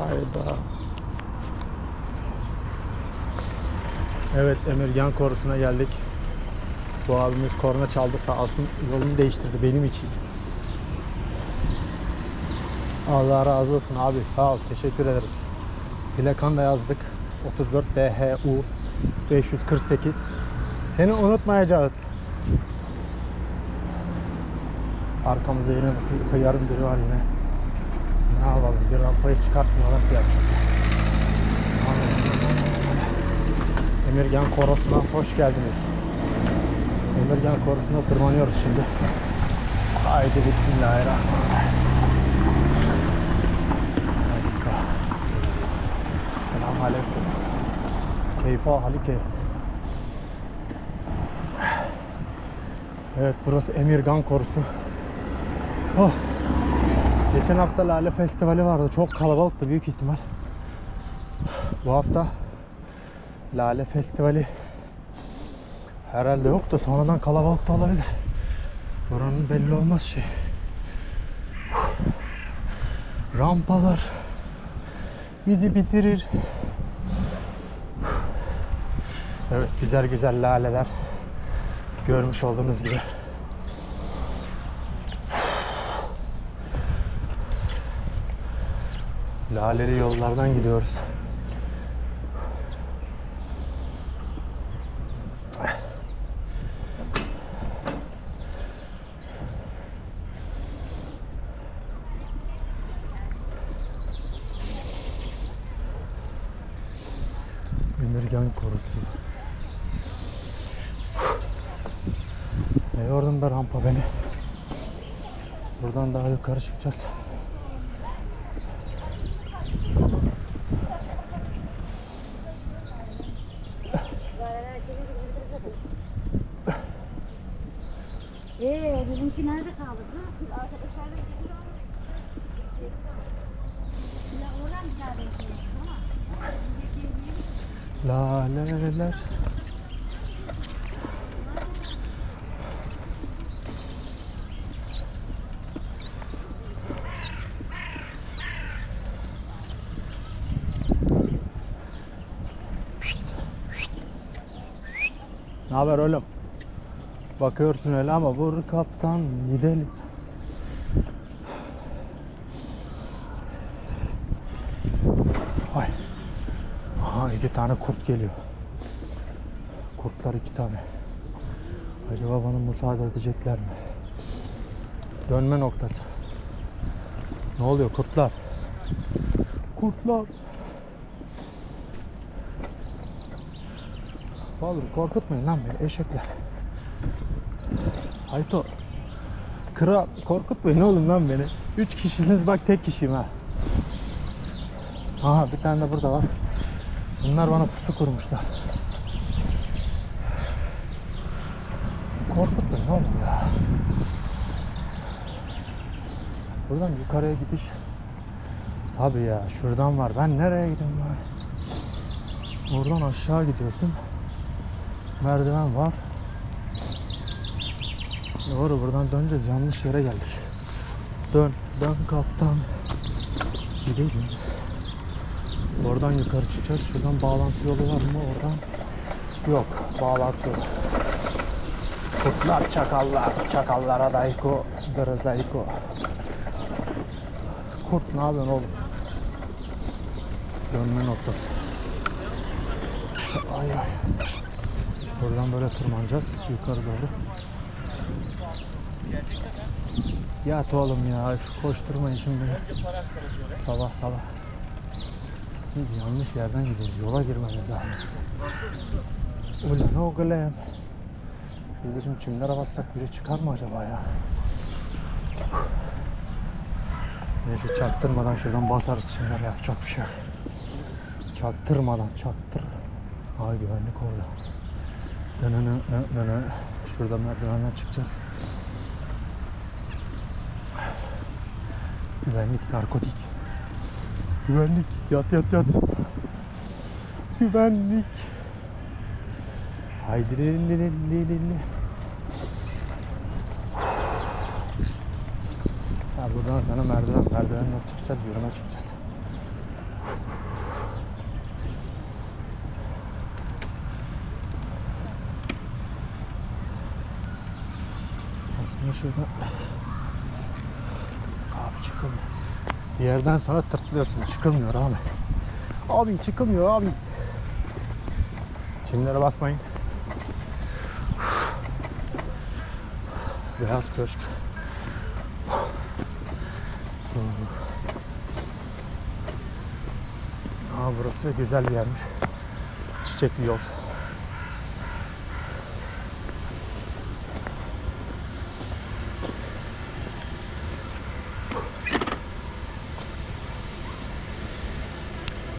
Hayda. Evet Emirgan Korusu'na geldik. Bu abimiz korna çaldı sağ olsun yolunu değiştirdi benim için. Allah razı olsun abi sağ ol teşekkür ederiz. Plakan da yazdık. 34 DHU 548. Seni unutmayacağız. Arkamızda yine hıyarın biri var yine. Ne yapalım bir rampayı çıkartmıyorlar ki yapacak. Emirgan Korosu'na hoş geldiniz. Emirgan Korosu'na tırmanıyoruz şimdi. Haydi bismillahirrahmanirrahim. Harika. Selamun aleyküm. Keyfa halike. Evet burası Emirgan Korusu. Geçen hafta Lale Festivali vardı. Çok kalabalıktı büyük ihtimal. Bu hafta Lale Festivali herhalde yok da sonradan kalabalık da olabilir. Buranın belli olmaz şey. Rampalar bizi bitirir. Evet güzel güzel laleler görmüş olduğunuz gibi. Laleli yollardan gidiyoruz. Emirgan korusu. Ne yordun be rampa beni. Buradan daha yukarı çıkacağız. Ee, bizimki nerede kaldı? Biz arkadaşlarla gidiyor. Ya. Laleler. Ne haber oğlum? Bakıyorsun öyle ama vur kaptan gidelim. Ay. Aha iki tane kurt geliyor. Kurtlar iki tane. Acaba bana müsaade edecekler mi? Dönme noktası. Ne oluyor kurtlar? Kurtlar. Oğlum korkutmayın lan beni eşekler. Hayto. Kral korkutmayın oğlum lan beni. Üç kişisiniz bak tek kişiyim ha. Aha bir tane de burada var. Bunlar bana pusu kurmuşlar. Korkutmayın oğlum ya. Buradan yukarıya gidiş. Tabii ya şuradan var. Ben nereye gideyim ben? Oradan aşağı gidiyorsun. Merdiven var. Doğru buradan döneceğiz. Yanlış yere geldik. Dön, dön kaptan. Gidelim. Oradan yukarı çıkacağız. Şuradan bağlantı yolu var mı? Oradan yok. Bağlantı yok. Kurtlar, çakallar, çakallara dayko, gırızayko. Kurt ne yapıyorsun oğlum? Dönme noktası. Ay ay. Buradan böyle tırmanacağız yukarı doğru. Yat oğlum ya, koşturmayın şimdi. Sabah sabah. Biz yanlış yerden gidiyoruz. Yola girmemiz lazım. Ulan oğlum. Şurada şimdi çimlere bassak biri çıkar mı acaba ya? Neyse çaktırmadan şuradan basarız çimlere yapacak bir şey. Çaktırmadan çaktır. Ay güvenlik orada. Dönene, dönene. Şurada merdivenden çıkacağız. Güvenlik, narkotik. Güvenlik, yat yat yat. Güvenlik. Haydi lili lili lili. Ya buradan sana merdiven, merdiven nasıl çıkacağız? Yoruma çıkacağız. Aslında şurada çıkılmıyor. Bir yerden sonra tırtlıyorsun. Çıkılmıyor abi. Abi çıkılmıyor abi. Çimlere basmayın. Beyaz köşk. Aa, burası güzel bir yermiş. Çiçekli yol.